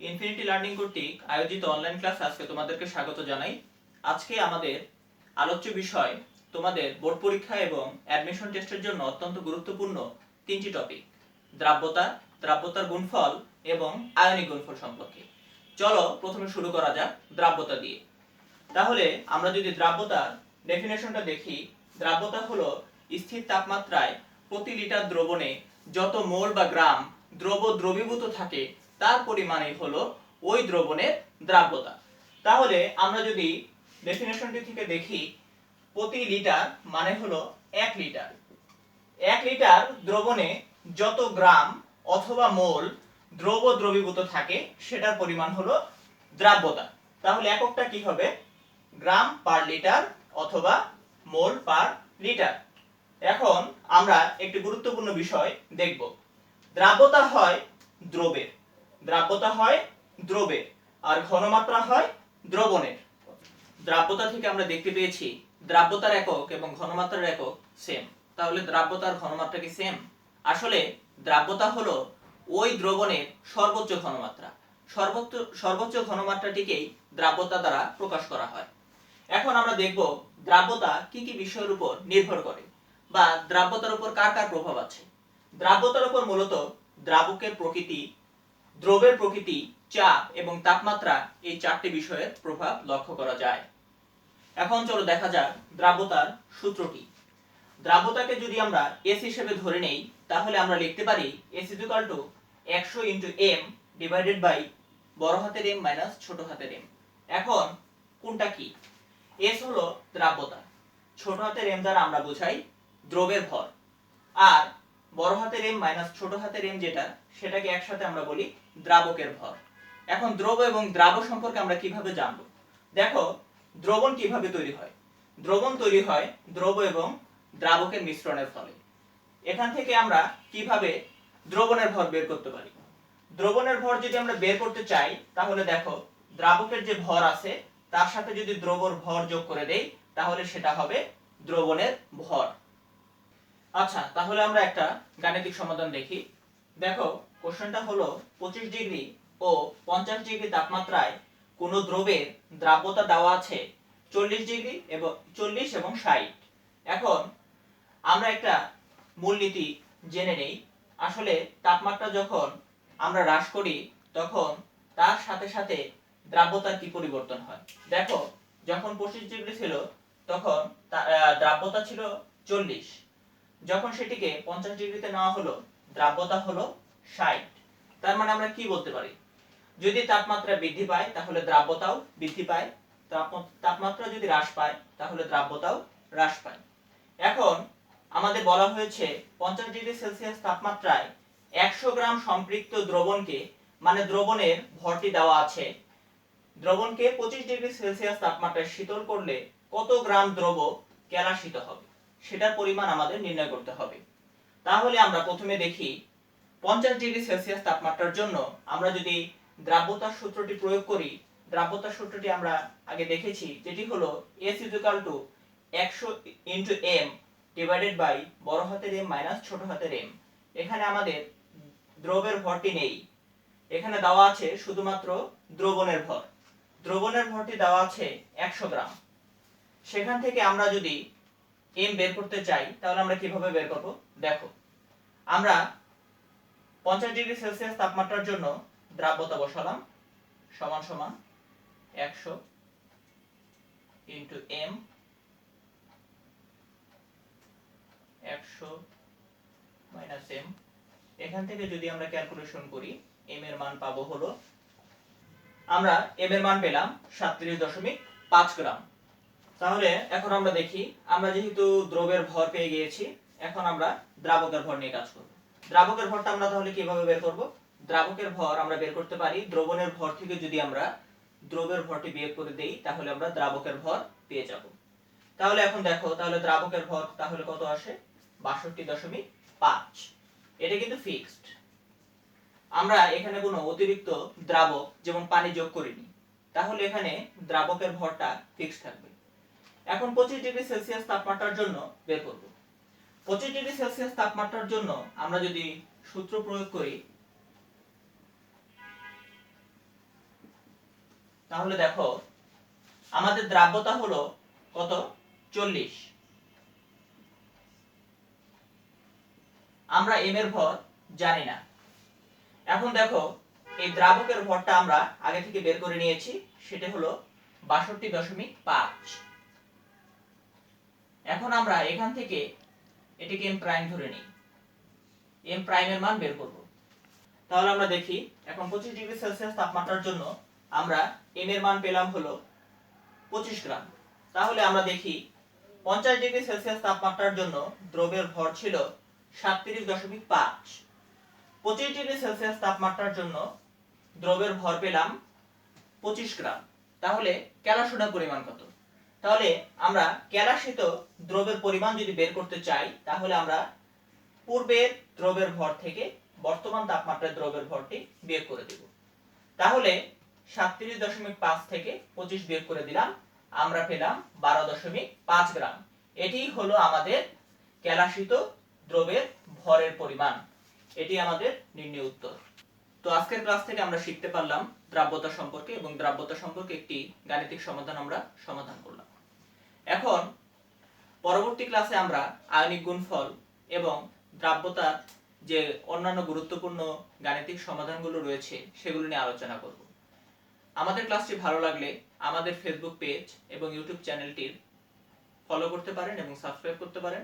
Infinity learning কর্তৃক আয়োজিত online class আজকে তোমাদেরকে স্বাগত জানাই। আজকে আমাদের আলোচ্য বিষয় তোমাদের বোর্ড পরীক্ষা এবং অ্যাডমিশন টেস্টের জন্য অত্যন্ত গুরুত্বপূর্ণ তিনটি টপিক দ্রাব্যতা, দ্রাব্যতার গুণফল এবং আয়নিক গুণফল সম্পর্কে। চলো প্রথমে শুরু করা যাক দ্রাব্যতা দিয়ে। তাহলে আমরা যদি দ্রাব্যতার ডেফিনেশনটা দেখি, দ্রাব্যতা হলো স্থির তাপমাত্রায় প্রতি লিটার দ্রবণে যত মোল বা গ্রাম দ্রব দ্রবীভূত থাকে তার পরিমাণই হলো ওই দ্রবণের দ্রাব্যতা। তাহলে আমরা যদি ডেফিনেশনটি থেকে দেখি, প্রতি লিটার মানে হলো এক লিটার এক লিটার দ্রবণে যত গ্রাম অথবা মোল দ্রব দ্রবীভূত থাকে, সেটার পরিমাণ হলো দ্রাব্যতা। তাহলে এককটা কি হবে? গ্রাম পার লিটার অথবা মোল পার লিটার এখন আমরা একটি গুরুত্বপূর্ণ বিষয় দেখব। দ্রাব্যতা হয় দ্রবের। দ্রাব্যতা হয় দ্রবের আর ঘনমাত্রা হয় দ্রবণের। দ্রাব্যতা থেকে আমরা দেখতে পেয়েছি দ্রাব্যতার একক এবং ঘনমাত্রার একক সেম তাহলে দ্রাব্যতার ঘনমাত্রা কি সেম আসলে দ্রাব্যতা হলো ওই দ্রবণের সর্বোচ্চ ঘনমাত্রা। সর্বোচ্চ সর্বোচ্চ ঘনমাত্রাটিকেই দ্রাব্যতা দ্বারা প্রকাশ করা হয়। এখন আমরা দেখব দ্রাব্যতা কি কি বিষয়ের উপর নির্ভর করে বা দ্রাব্যতার উপর কার কার প্রভাব আছে। দ্রাব্যতার উপর মূলত দ্রাবকের প্রকৃতি দ্রবের প্রকৃতি, চাপ এবং তাপমাত্রা এই চারটি বিষয়ের প্রভাব লক্ষ্য করা যায়। এখন চলো দেখা যাক দ্রাব্যতার সূত্রটি দ্রাব্যতাকে যদি আমরা এস হিসেবে ধরে নেই, তাহলে আমরা লিখতে পারি এস ইকুয়াল টু একশো ইন্টু এম ডিভাইডেড বাই বড় হাতের এম মাইনাস ছোট হাতের এম এখন কোনটা কি? এস হলো দ্রাব্যতা ছোট হাতের এম দ্বারা আমরা বোঝাই দ্রবের ভর। আর বড় হাতের এম মাইনাস ছোট হাতের এম যেটা, সেটাকে একসাথে আমরা বলি দ্রাবকের ভর। এখন দ্রব এবং দ্রাব সম্পর্কে আমরা কীভাবে জানব? দেখো, দ্রবণ কীভাবে তৈরি হয়? দ্রবণ তৈরি হয় দ্রব এবং দ্রাবকের মিশ্রণের ফলে। এখান থেকে আমরা কীভাবে দ্রবণের ভর বের করতে পারি? দ্রবণের ভর যদি আমরা বের করতে চাই, তাহলে দেখো, দ্রাবকের যে ভর আছে, তার সাথে যদি দ্রবর ভর যোগ করে দেই, তাহলে সেটা হবে দ্রবণের ভর। আচ্ছা তাহলে আমরা একটা গাণিতিক সমাধান দেখি। দেখো কোশ্চেনটা হলো পঁচিশ ডিগ্রি ও পঞ্চাশ ডিগ্রি তাপমাত্রায় কোন দ্রবের দ্রাব্যতা দেওয়া আছে চল্লিশ ডিগ্রি এবং চল্লিশ এবং ষাট। এখন আমরা একটা মূলনীতি জেনে নেই। আসলে তাপমাত্রা যখন আমরা হ্রাস করি, তখন তার সাথে সাথে দ্রাব্যতার কি পরিবর্তন হয়? দেখো, যখন পঁচিশ ডিগ্রি ছিল, তখন দ্রাব্যতা ছিল চল্লিশ। যখন সেটিকে পঞ্চাশ ডিগ্রিতে নেওয়া হলো দ্রাব্যতা হলো ষাট। তার মানে আমরা কি বলতে পারি? যদি তাপমাত্রা বৃদ্ধি পায়, তাহলে দ্রাব্যতাও বৃদ্ধি পায়। তাপ- তাপমাত্রা যদি হ্রাস পায়, তাহলে দ্রাব্যতাও হ্রাস পায়। এখন আমাদের বলা হয়েছে পঞ্চাশ ডিগ্রি সেলসিয়াস তাপমাত্রায় একশো গ্রাম সম্পৃক্ত দ্রবণকে মানে দ্রবণের ভরটি দেওয়া আছে। দ্রবণকে পঁচিশ ডিগ্রি সেলসিয়াস তাপমাত্রায় শীতল করলে কত গ্রাম দ্রব কেলাসিত হবে? সেটার পরিমাণ আমাদের নির্ণয় করতে হবে। তাহলে আমরা প্রথমে দেখি পঞ্চাশ ডিগ্রি সেলসিয়াস তাপমাত্রার জন্য আমরা যদি দ্রাব্যতার সূত্রটি প্রয়োগ করি, দ্রাব্যতার সূত্রটি আমরা আগে দেখেছি, যেটি হলো এস ইকুয়াল টু একশো ইন্টু এম ডিভাইডেড বাই বড় হাতের এম মাইনাস ছোট হাতের এম এখানে আমাদের দ্রবের ভরটি নেই। এখানে দেওয়া আছে শুধুমাত্র দ্রবণের ভর। দ্রবণের ভরটি দেওয়া আছে একশো গ্রাম। সেখান থেকে আমরা যদি এম বের করতে চাই, তাহলে আমরা কীভাবে বের করব? দেখো, আমরা পঞ্চাশ ডিগ্রি সেলসিয়াস তাপমাত্রার জন্য দ্রাব্যতা বসালাম, সমান সমান একশো ইন্টু এম একশো মাইনাস এখান থেকে যদি আমরা ক্যালকুলেশন করি এম এর মান পাবো হলো, আমরা এম এর মান পেলাম সাতত্রিশ দশমিক পাঁচ গ্রাম। তাহলে এখন আমরা দেখি, আমরা যেহেতু দ্রবের ভর পেয়ে গিয়েছি, এখন আমরা দ্রাবকের ভর নিয়ে কাজ করব। দ্রাবকের ভরটা আমরা তাহলে কীভাবে বের করব? দ্রাবকের ভর আমরা বের করতে পারি, দ্রবণের ভর থেকে যদি আমরা দ্রবের ভরটি বিয়োগ করে দেই, তাহলে আমরা দ্রাবকের ভর পেয়ে যাব। তাহলে এখন দেখো, তাহলে দ্রাবকের ভর তাহলে কত আসে? বাষট্টি দশমিক পাঁচ। এটা কিন্তু ফিক্সড আমরা এখানে কোনো অতিরিক্ত দ্রাবক যেমন পানি যোগ করিনি, তাহলে এখানে দ্রাবকের ভরটা ফিক্সড থাকবে। এখন পঁচিশ ডিগ্রি সেলসিয়াস তাপমাত্রার জন্য বের করব। পঁচিশ ডিগ্রি সেলসিয়াস তাপমাত্রার জন্য আমরা যদি সূত্র প্রয়োগ করি, তাহলে দেখো, আমাদের দ্রাব্যতা হলো কত? চল্লিশ। আমরা এম এর ভর জানি না। এখন দেখো, এই দ্রাবকের ভরটা আমরা আগে থেকে বের করে নিয়েছি, সেটা হলো বাষট্টি দশমিক পাঁচ। এখন আমরা এখান থেকে এটিকে এম প্রাইম ধরে নিই। এম প্রাইমের মান বের করব। তাহলে আমরা দেখি, এখন পঁচিশ ডিগ্রি সেলসিয়াস তাপমাত্রার জন্য আমরা এম এর মান পেলাম হলো পঁচিশ গ্রাম। তাহলে আমরা দেখি, পঞ্চাশ ডিগ্রি সেলসিয়াস তাপমাত্রার জন্য দ্রবের ভর ছিল সাতত্রিশ দশমিক পাঁচ। পঁচিশ ডিগ্রি সেলসিয়াস তাপমাত্রার জন্য দ্রবের ভর পেলাম পঁচিশ গ্রাম। তাহলে ক্যালাসোনা পরিমাণ কত? তাহলে আমরা ক্যালাসিত দ্রবের পরিমাণ যদি বের করতে চাই, তাহলে আমরা পূর্বের দ্রবের ভর থেকে বর্তমান তাপমাত্রার দ্রবের ভরটি বিয়োগ করে দেব। তাহলে সাতত্রিশ দশমিক পাঁচ থেকে পঁচিশ বিয়োগ করে দিলাম, আমরা পেলাম বারো দশমিক পাঁচ গ্রাম। এটি হলো আমাদের ক্যালাসিত দ্রবের ভরের পরিমাণ। এটি আমাদের নির্ণয় উত্তর। তো আজকের ক্লাস থেকে আমরা শিখতে পারলাম দ্রাব্যতা সম্পর্কে এবং দ্রাব্যতা সম্পর্কে একটি গাণিতিক সমাধান আমরা সমাধান করলাম। এখন পরবর্তী ক্লাসে আমরা আয়নিক গুণফল এবং দ্রাব্যতার যে অন্যান্য গুরুত্বপূর্ণ গাণিতিক সমাধানগুলো রয়েছে সেগুলো নিয়ে আলোচনা করব। আমাদের ক্লাসটি ভালো লাগলে আমাদের ফেসবুক পেজ এবং ইউটিউব চ্যানেলটির ফলো করতে পারেন এবং সাবস্ক্রাইব করতে পারেন।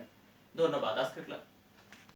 ধন্যবাদ, আজকের ক্লাস